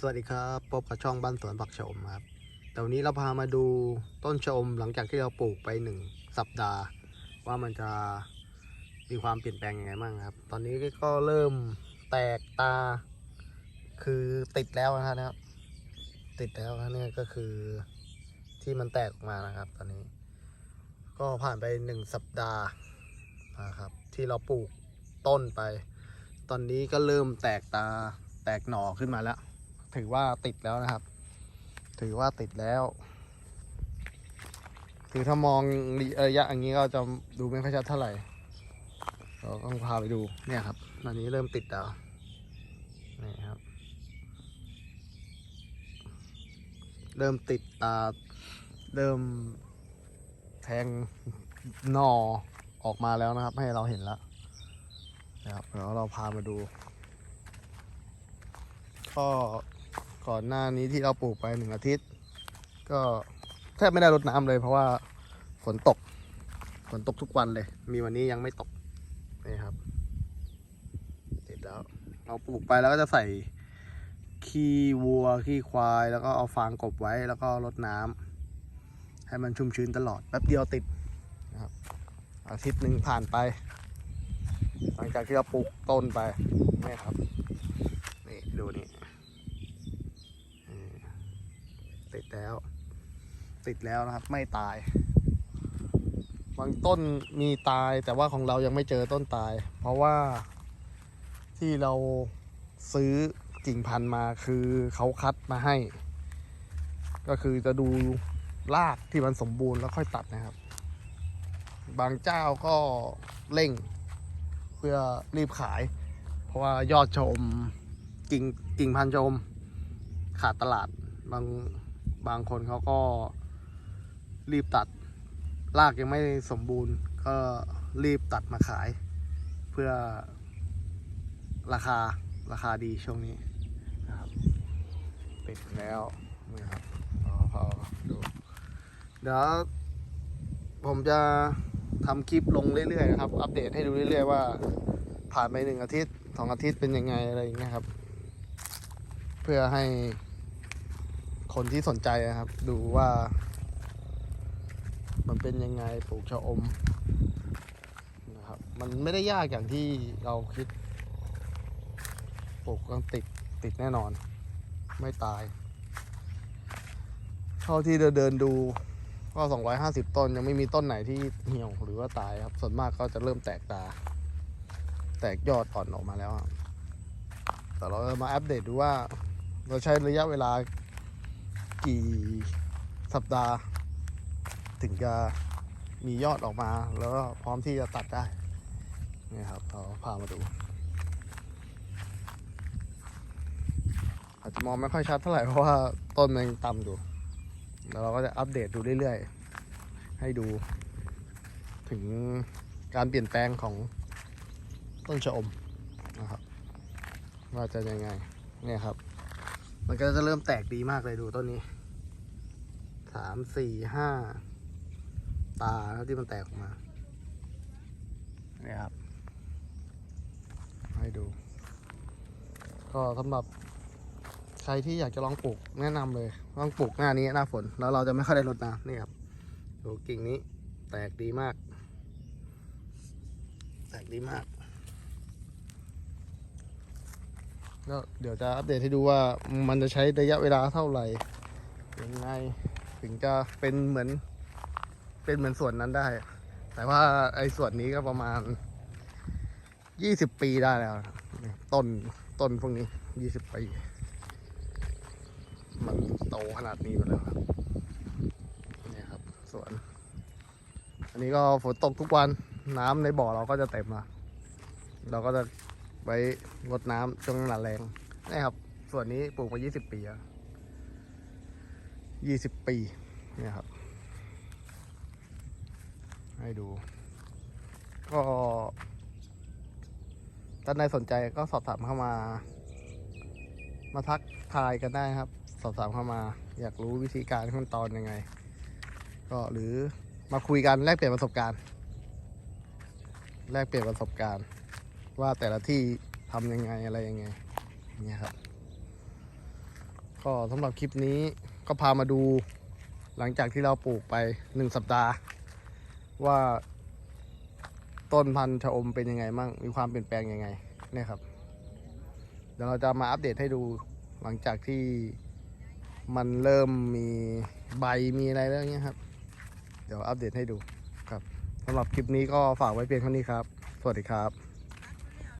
สวัสดีครับพบกับช่องบ้านสวนผักชะอมครับแต่วันนี้เราพามาดูต้นชะอมหลังจากที่เราปลูกไปหนึ่งสัปดาห์ ว่ามันจะมีความเปลี่ยนแปลงยังไงบ้างครับ ตอนนี้ก็เริ่มแตกตา คือติดแล้วนะครับ ติดแล้วนะเนี่ยก็คือที่มันแตกออกมานะครับ ตอนนี้ ก็ผ่านไปหนึ่งสัปดาห์นะครับ ที่เราปลูกต้นไป ตอนนี้ก็เริ่มแตกตาแตกหน่อขึ้นมาแล้ว ถือว่าติดแล้วนะครับ ถือว่าติดแล้ว คือถ้ามองระยะอย่างนี้ก็จะดูไม่ค่อยชัดเท่าไหร่เราต้องพาไปดูเนี่ยครับตอนนี้เริ่มติดแล้วนี่ครับ เริ่มติดตาเริ่มแทงหน่อออกมาแล้วนะครับ ให้เราเห็นแล้วนะครับเดี๋ยวเราพามาดูก็ ก่อนหน้านี้ที่เราปลูกไปหนึ่งอาทิตย์ ก็แทบไม่ได้รดน้ำเลย เพราะว่าฝนตก ฝนตกทุกวันเลย มีวันนี้ยังไม่ตกนี่ครับติดแล้วเราปลูกไปแล้วก็จะใส่ขี้วัวขี้ควาย แล้วก็เอาฟางกบไว้แล้วก็รดน้ำให้มันชุ่มชื้นตลอดแป๊บเดียวติดนะครับอาทิตย์หนึ่งผ่านไป หลังจากที่เราปลูกต้นไปนี่ครับนี่ดูนี่ ติดแล้ว ติดแล้วนะครับ ไม่ตาย บางต้นมีตายแต่ว่าของเรายังไม่เจอต้นตาย เพราะว่าที่เราซื้อกิ่งพันธุ์มาคือเขาคัดมาให้ ก็คือจะดูรากที่มันสมบูรณ์แล้วค่อยตัดนะครับ บางเจ้าก็เร่งเพื่อรีบขาย เพราะว่ายอดชมกิ่งกิ่งพันธุ์ชมขาดตลาดบาง บางคนเขาก็รีบตัดรากยังไม่สมบูรณ์ ก็รีบตัดมาขาย เพื่อราคาราคาดีช่วงนี้นะครับติดแล้วนี่ครับพอพอดูเดี๋ยวผมจะทำคลิปลงเรื่อยๆนะครับ อัปเดตให้ดูเรื่อยๆว่า ผ่านไปหนึ่งอาทิตย์สองอาทิตย์เป็นยังไงอะไรอย่างเงี้ยครับ เพื่อให้ คนที่สนใจนะครับ ดูว่า มันเป็นยังไงปลูกชะอมนะครับ มันไม่ได้ยากอย่างที่เราคิดปลูกก็ติดติดแน่นอน ไม่ตายเท่าที่เดินเดินดูก็ 250 ต้นยังไม่มีต้นไหนที่เหี่ยวหรือว่าตายครับ ส่วนมากก็จะเริ่มแตกตา แตกยอดอ่อนออกมาแล้ว แต่เราจะมาอัปเดตดูว่า เราใช้ระยะเวลา กี่สัปดาห์ ถึงจะมียอดออกมา แล้วก็พร้อมที่จะตัดได้นี่ครับเราพามาดู อาจจะมองไม่ค่อยชัดเท่าไหร่เพราะว่าต้นมันยังต่ำอยู่แล้วเราก็จะอัปเดตดูเรื่อยๆ ให้ดู ถึงการเปลี่ยนแปลงของต้นชะอมนะครับ ว่าจะยังไงเนี่ยครับ มันก็จะเริ่มแตกดีมากเลยดูต้นนี้สามสี่ห้าตาแล้วที่มันแตกออกมาเนี่ยครับ ให้ดู ก็สำหรับใครที่อยากจะลองปลูกแนะนำเลยลองปลูกหน้านี้หน้าฝน แล้วเราจะไม่ค่อยได้รดน้ำนี่ครับดูกิ่งนี้แตกดีมาก แตกดีมาก แล้วเดี๋ยวจะอัปเดตให้ดูว่ามันจะใช้ระยะเวลาเท่าไหร่ยังไงถึงจะเป็นเหมือน เป็นเหมือนส่วนนั้นได้ แต่ว่าไอ้ส่วนนี้ก็ประมาณยี่สิบปีได้แล้วต้นต้นพวกนี้ยี่สิบปีมันโตขนาดนี้ไปแล้วครับนี่ครับสวน อันนี้ก็ฝนตกทุกวันน้ำในบ่อเราก็จะเต็มละเราก็จะ ไว้รดน้ำช่วงหนาแรงนี่ครับ ส่วนนี้ปลูกมา 20 ปี20 ปีเนี่ยครับ ให้ดู ก็ท่านใดสนใจก็สอบถามเข้ามา มาทักทายกันได้ครับ สอบถามเข้ามา อยากรู้วิธีการขั้นตอนยังไง ก็หรือมาคุยกันแลกเปลี่ยนประสบการณ์ แลกเปลี่ยนประสบการณ์ ว่าแต่ละที่ทำยังไงอะไรยังไงเนี่ยครับ ก็สำหรับคลิปนี้ก็พามาดูหลังจากที่เราปลูกไปหนึ่งสัปดาห์ ว่าต้นพันธุ์ชะอมเป็นยังไงมั่งมีความเปลี่ยนแปลงยังไงเนี่ยครับ เดี๋ยวเราจะมาอัปเดตให้ดูหลังจากที่มันเริ่มมีใบมีอะไรแล้วเงี้ยครับ เดี๋ยวอัปเดตให้ดูครับสำหรับคลิปนี้ก็ฝากไว้เพียงเท่านี้ครับ สวัสดีครับ